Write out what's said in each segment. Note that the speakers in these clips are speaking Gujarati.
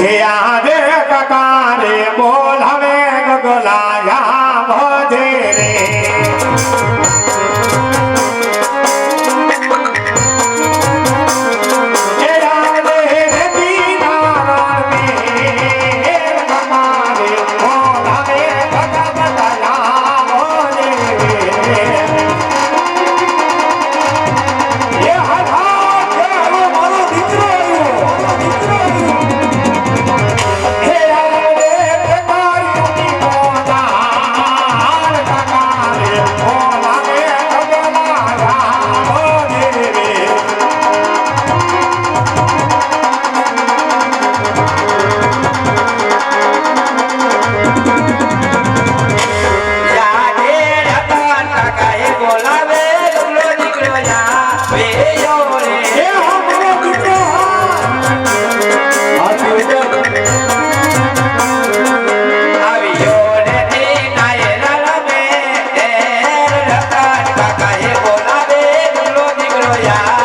હે આજે કકારે બોલાવે yeah.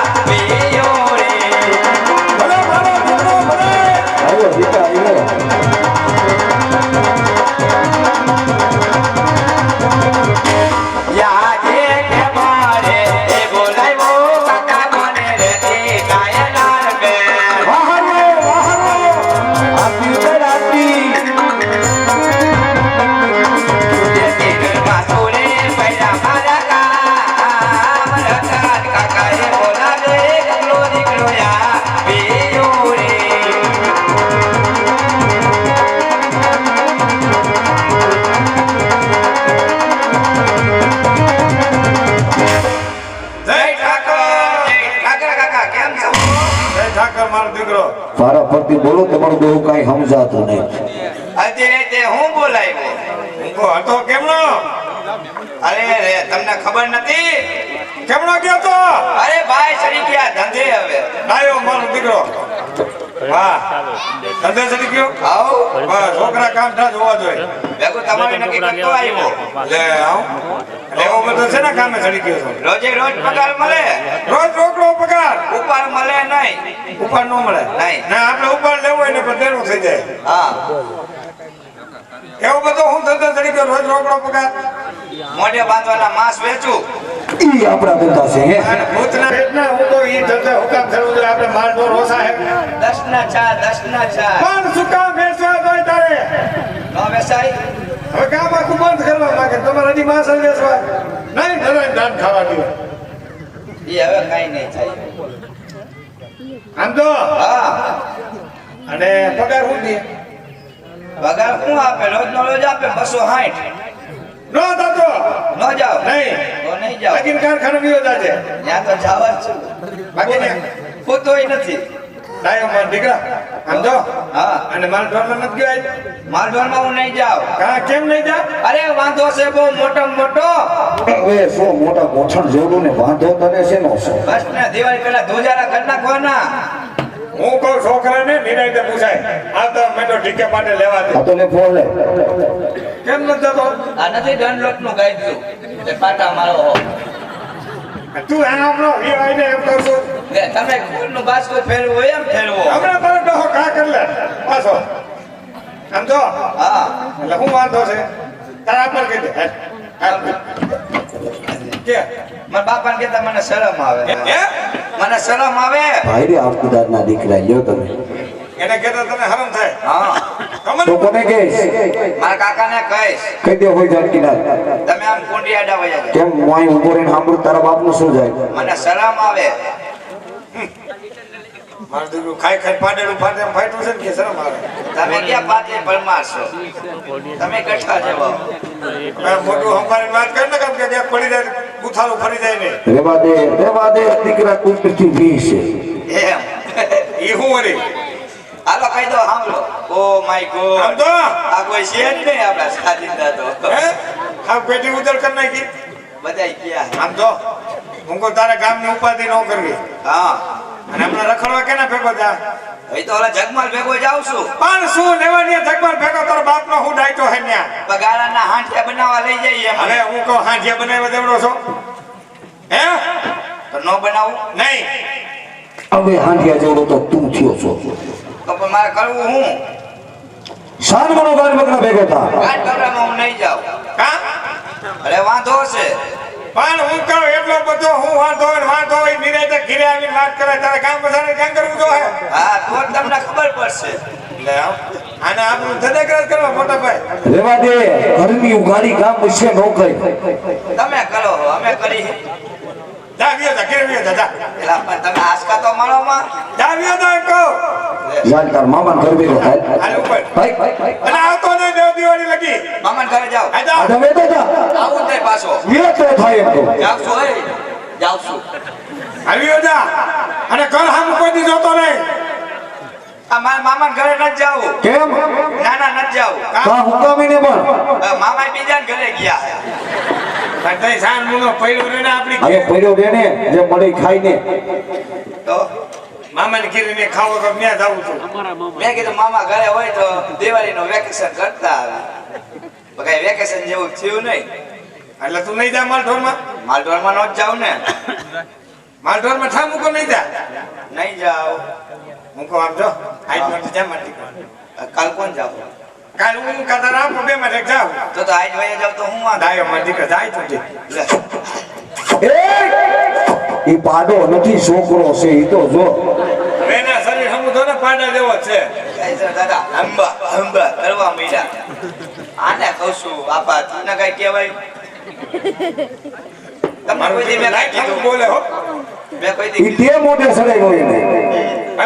ઠાકર મારો દીકરો. મારા પરથી બોલો તમારું બહુ કાંઈ સમજાતું નહીં. હું બોલાવ્યો? ઊંઘો હતો કેમનો? અરે રે તમને ખબર નથી? કેમનો ગયો તો? અરે ભાઈ ચડી ગયા ધંધે હવે. આવ્યો મારો દીકરો. વાહ ધંધે ચડી ગયો? આવો. વાહ છોકરા કામ થા જોવા જોઈએ. બેગો તમારે નક્કી કરતો આવ્યો. લે આવ. લેવો બધો છે ને કામે ચડી ગયો છો? રોજે રોજ પગાર મળે? રોજ રોકડો પગાર ઉપર મળે નહીં. ઉપાડ ન મળે. નહીં. ના આપણે ઉપાડ લેવો હોય ને પણ તેનું થઈ જાય. હા. એવો બધો હું ધંધો તરીકે રોજ રોકડો પગાર. મોઢે બાંધવાના માંસ વેચું. ઈ આપણા ધંધા છે અને ભૂતના પેટના હું તો ઈ ધંધે હુકામ થવું જોઈએ આપણે માલ ઢોર ઓછા હે. દસ ના ચા દસ ના ચા પણ શું વેચવા જોઈએ તારે? નો વેસાય હવે કામ આખું બંધ કરવા માંગે તમારે હજી માસ વેચવા. નહીં ધરાય ધાન ખાવા દો એ હવે કઈ નહીં થાય. તો? હા. અને પગાર શું દે પગાર શું આપે? રોજ નો રોજ આપે બસો સાઠ. નો થતો. નો જાવ નહીં. તો નહીં જાઓ. લગીન કારખાને બીજો જાજે. ત્યાં તો જવા જ છું. બાકી ને નથી. ડાયો માર દીકરા. સમજો? હા અને મારા ઢોરમાં નથી ગયો મારા માલઢોરમાં હું નહીં જાઉં. કા કેમ નહીં જા? અરે વાંધો છે બહુ મોટો મોટો. હવે શું મોટા ગોઠણ જોડું ને વાંધો તને છે નો છે? બસ ને દિવાળી પેલા ધોજારા કરી નાખવાના. હું કહું છોકરાને નિરાયતે પૂછાય. આ તો મેં તો ટીકે પાટે લેવા દે. આ તો ને ફોન લે. કેમ ન જતો? આ નથી દંડલોટનું ગાઈ એટલે પાટા મારો હો. તું આ આપણો વીઆઈ ને એમ કહું છું કુલ તમે ફૂલનું બાસ્કું ફેરવો એમ ફેરવો. હમણાં તમે ડોહો કા કરી લે. પાછો. સમજો? હા. એટલે હું વાંધો છે. તારા પર કહી દે. કે? મારા બાપાને કહેતા મને શરમ આવે. મને શરમ આવે. ભાઈ રે આપકુદાર ના દીકરા લ્યો તમે. એને કહેતા તને હરમ થાય? હા. તો કોને કહીશ? મારા કાકાને કહીશ. કહી દે હોય જાનકીનાથ તમે આમ કુંડી આડા વયા કેમ મોય ઊભો રહીને સાંભળું? તારા બાપનું શું જાય? મને શરમ આવે. મારું દીકરું ખાઈ ખાઈ પાડેલું ફાટે એમ ફાટ્યું છે ને કે શરમ આવે? તમે ક્યાં પાટલી પરમાર તમે કઠા જેવો મોટું હંભારીને વાત કર ને કે ક્યાંક પડી જાય ગુથારું ફરી જાય ને. રેવા દે રેવા દે દીકરા કુંકથી વી છે. એમ. ઈ હું વળી? હાલો કહી દો સાંભળો. Oh my god. તો? આ કોઈ છે જ નહીં આપણા સાજિંદા તો. હે? આ પેટી ઉદર કરી નાખી. બધાય ગયા તો? હું કહું તારે ગામની ઉપાધિ ન કરવી. હા. અને હમણાં રખડવા કેના ભેગો જા એ તો ઓલા જગમાલ ભેગો જાઉં છું. પણ શું લેવાની જગમાલ ભેગો? તારો બાપનો હું ડાયટો હે ન્યા. પગારાના હાંઠિયા બનાવવા લઈ જઈએ અરે હવે હું કહું હાંઠિયા બનાવવા દેવડો છો? હે? તો ન બનાવું? નહીં. હવે હાંઠિયા જેવડો તો તું થયો છો. તો પણ મારે કરવું હું? સાનમનો ગાન બકરા ભેગો થા. ગાંઠ ગભરામાં હું નહીં જાઉં. કા? અરે વાંધો હશે. પણ હું કહું એટલો બધો હું વાંધો હોય વાંધો હોય નિરાતે ઘીરે આવીને વાત કરે તારે કામ બધાને કામ કરવું તો હા? તો તમને ખબર પડશે. એટલે આને આપણું ધડેકરાજ કરવા મોટા ભાઈ. રેવા દે ઘરની ઉઘાડી કામ વિશે નો કરી તમે કરો અમે કરી જા વિયો જા ઘીરે વિયો જા જા. એલા પણ તમે આસકા તો મળો માં. જા વિયો જા એમ કહું. જાન તાર મામાન ઘર ભેગો થાય. હાલ ઉપર. ભાઈ. અને આવતો દિવાળી લગી. મામાને ઘરે જાઓ. આ તમે તો જા આવું જ પાછો. વિરત થાય એમ તો. જાવ છું હે? જાવ છું આવ્યો જા. અને ઘર હામ કોઈ દી જોતો નહીં. મારા મામાને ઘરે નથી જાવ કેમ? ના ના નથી જાવ કા હુકામીને પણ. મામા બીજા ઘરે ગયા. તઈ સાન મુનો પૈડું રહીને આપણી હવે રે ને જે મળી ખાઈને. તો? મામાની ખીરીને ખાવો તો મેં જાઉં છું. મેં કીધું મામા ઘરે હોય તો દિવાળી નું વેકેશન કરતા આવે. કઈ વેકેશન જેવું થયું નહીં. એટલે તું નહીં જા માલઢોરમાં? માલઢોરમાં નો જ જાવ ને. માલઢોરમાં ઠા મૂકો નહીં જા? નહીં જાવ મૂકો આમ જો. આજ નથી જા માટી કાલ કોણ જાવ? કાલ હું કદાચ આપો બે માં જાવ. તો તો આજ વયા જાવ તો હું આ દાયો મારી દીકરા જાય તું જી. એ ઈ પાડો નથી છોકરો છે એ તો જો. પાડા જેવો છે. દાદા કરવા આને કહું છું બાપા તને કઈ કહેવાય? તમને કોઈ મેં લાઈટ કીધું બોલે હો. મેં કોઈ દી ઈ મોઢે સડાઈ ગયો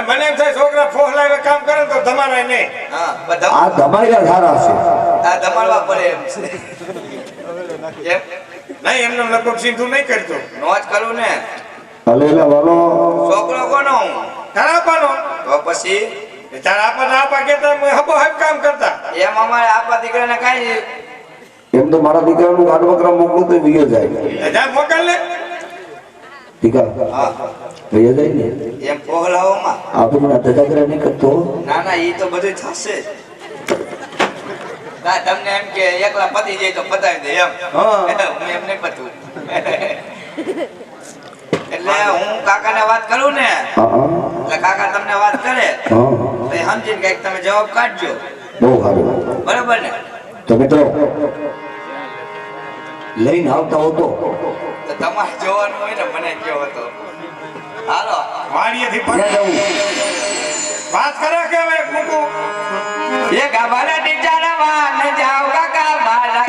મને એમ થાય છોકરા ફોહ લાવે કામ કરે તો તમારા નહીં. હા આ ધમાઈરા સારા છે. આ ધમાડવા પડે એમ. છે નહીં એમને લગભગ સીધું નહીં કરતો. નો જ કરું ને. અલેલા વાલો છોકરો કોનો? તારા પાનો? તો પછી તારા આપા આપા કેતા હબો હબ કામ કરતા. એમ અમારે આપા દીકરાને કાઈ એમ તો મારા દીકરાનું ગાડ બકરા મોકલું તો વિયો જાય. જા મોકલ લે દીકરા હા. વિયો જાય ને? એમ પોહલાઓમાં આપણે આ ધજાગરા નહીં કરતો ના ના એ તો બધું થશે. ના તમને એમ કે એકલા પતી જાય તો પતાવી દે એમ. હું એમ નહીં પતું. એટલે હું કાકાને વાત કરું ને એટલે કાકા તમને વાત કરે તો સમજીને કંઈક તમે જવાબ કાઢજો. બહુ સારું. બરોબર ને? તો મિત્રો લઈને આવતા હોતો તો. તમારે જોવાનું હોય ને મને કયો હતો હાલો. પગ જવું. વાત કરે કે હવે મૂકું? એ ગાવાલા ની ચાલવા જાવ કાકા મારા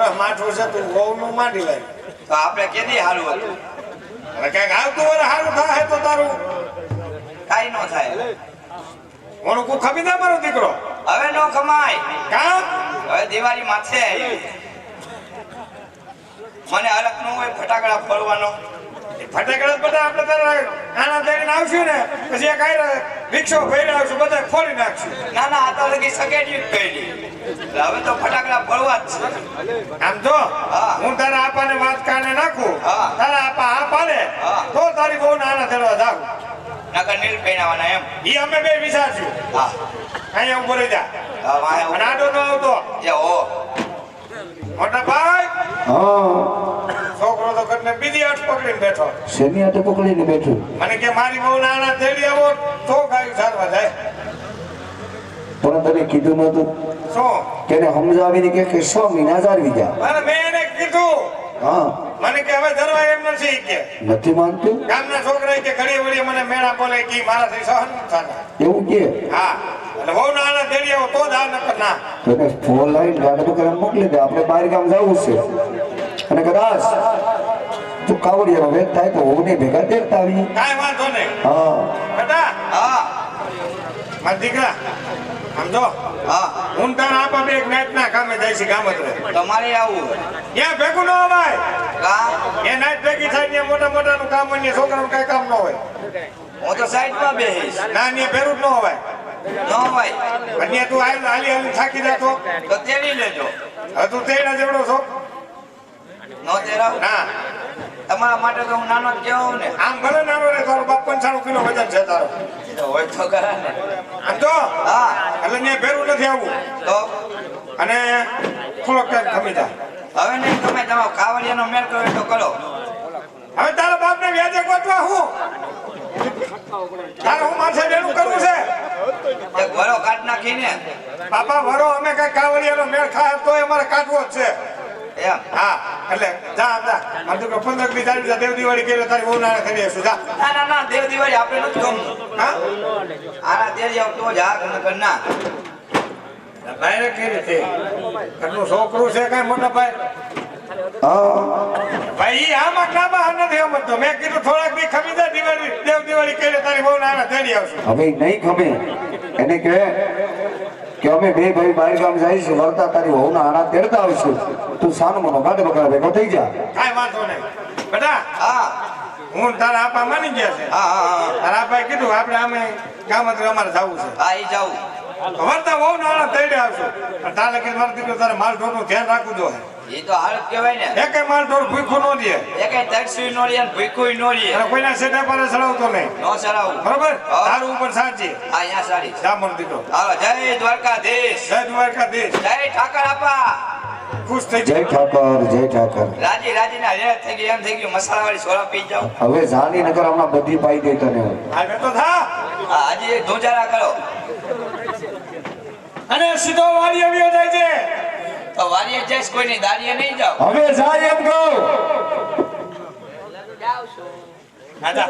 વરસ માઠું છે તું વહુ નું માંડી લે. તો આપણે કેદી હારું હતું? ક્યાંક આવતું વરસ સારું થાય તો તારું કાઈ નો થાય. ઓણ કુ ખમી દે મારો દીકરો. હવે નો કમાય કા? હવે દિવાળી માથે મને અલગ નો હોય ફટાકડા ફોડવાનો. ફટાકડા બધા આપણે તારા આના દઈને આવશું ને પછી એક આયરા રિક્ષો ભરી આવશું બધા ફોડી નાખશું. ના ના આ તો લગી સગેડી જ એટલે હવે તો ફટાકડા ફોડવા જ છે. આમ જો હું. તારા આપાને વાત કાને નાખું તારા આપા આ પાડે તો તારી બહુ નાના તેડવા જાવ નકર નીલ પહેરાવાના એમ. ઈ અમે બે વિચારશું હા. અહીંયા ઊભો રહી જા. નાડો વાહે ન આવતો. એ ઓ મોટા ભાઈ હા. છોકરો તો ઘરને બીજી અટ પકડીને બેઠો. શેની હાથે પકડીને બેઠો? મને કે મારી બહુ નાના તેડી આવો તો તને કીધું નતું શું તેને સમજાવીને કે કે સો મહિના જાળવી જા. અને મેં એને કીધું. હા. મને કે હવે ધરવા એમ નથી કે. નથી માનતું? ગામના છોકરા કે ઘડી વળી મને મેળા બોલે કે મારાથી સહન થાય. એવું કે? હા. એટલે બહુ નાના તેડી તો જ આ નકર ના. તને ફોન લાઈન ગાડી બકરા મોકલી દે. આપણે બહાર ગામ જવું છે. અને કદાચ તું કાવડિયાનો વેદ થાય તો હું ભેગા દેખતા આવી કાંઈ વાંધો નહીં. હા. બેટા હા. મારા દીકરા આમ જો હા. હું તને આપ બે નાઈટ ના કામે જાય છે ગામત્રે. તમારે આવું ત્યાં ભેગું ન અવાય કા? એ નાઈટ ભેગી થાય ને મોટા મોટાનું કામ હોય ને છોકરાનું કઈ કામ ન હોય. હું તો સાઈડમાં બેહીશ. ના ને ભેરું જ ન હોય. ન ભાઈ અને તું હાલ હાલી હાલી થાકી જાતો. તો તેડી લેજો. હવે તું તેડા જેવડો છો. ન તેરાવ ના. તમારા માટે તો હું નાનો કેવો ને? આમ ભલે નાનો રે તારો બાપ પંચાણું કિલો વજન છે તારો. હોય તો ખરા ને. આમ તો? હા. એટલે ને ભેરું નથી આવવું. તો? અને થોડોક ટાઈમ ખમી જા હવે નહીં તમે તમારો કાવડિયાનો મેળ કરો તો કરો હવે તારા બાપને વ્યાજે ગોતવા હું? તારે હું માથે બેનું કરવું છે? એક વરો કાટ નાખીને બાપા વરો અમે કઈ કાવડિયાનો મેળ ખાય તો અમારે કાઢવો જ છે. એમ. હા. એટલે જા જા. આમ તો પંદર બી ચાલી દેવ દિવાળી કરી તારી બહુ ના કરી આવીશું. જા. ના ના ના. દેવ દિવાળી આપણે નથી ગમતું. હા? આના તેરી આવતો જ આ નકર ના ડાયરેક્ટ કેવી રીતે? ઘરનું છોકરું છે કઈ મોટા ભાઈ? હા. ભાઈ આમાં કાબા નથી સમજતો મેં કીધું થોડાક દી ખમી જા દિવાળી. દેવ દિવાળી કરી તારી બહુ નાના તેડી આવશું. હવે નહીં ખમે. એને કહે કે અમે બે ભાઈ બહાર ગામ જઈશું વળતા તારી વહુના આણા તેડતા આવીશું. તું સાનો મનો ગાડી બકરા ભેગો થઈ જા. કાઈ વાંધો નહીં. બેટા હા. હું તારા આપા માની ગયા છે. હા હા તારા આપાએ કીધું આપણે આમે ગામત્રે અમારે જવું છે. હા જાવ. જાઉં વર્તા બહુ નાના તૈડે આવશું પણ તારે કે મારે દીકરો તારે માલ ઢોરનું ધ્યાન રાખવું જોઈએ. એ તો હાલત કહેવાય ને. એકે માલ ઢોર ભૂખું નો દે એકે તરસુય નો ને ભૂખ્યુંય નો રીએ અને કોઈના સેટા પર ચડાવતો નહીં. નો ચડાવ બરોબર. તારું ઉપર સાચી. હા અહીંયા સારી જા દીકરો હાલો જય દ્વારકાધીશ. જય દ્વારકાધીશ. જય ઠાકર આપા. ખુશ થઈ જય ઠાકર જય ઠાકર. રાજી રાજી ના થઈ ગઈ એમ થઈ ગયું. મસાલા વાળી સોળા પી જાવ હવે જાની નગર હમણાં બધી પાઈ દે તને. હાલ તો થા. આજે ધોજારા કરો. અને સીધો વાડી આવ્યો જાય છે. તો વારીએ જઈશ કોઈની દાડીએ નહીં જાવ હવે જાય એમ કહું. આજા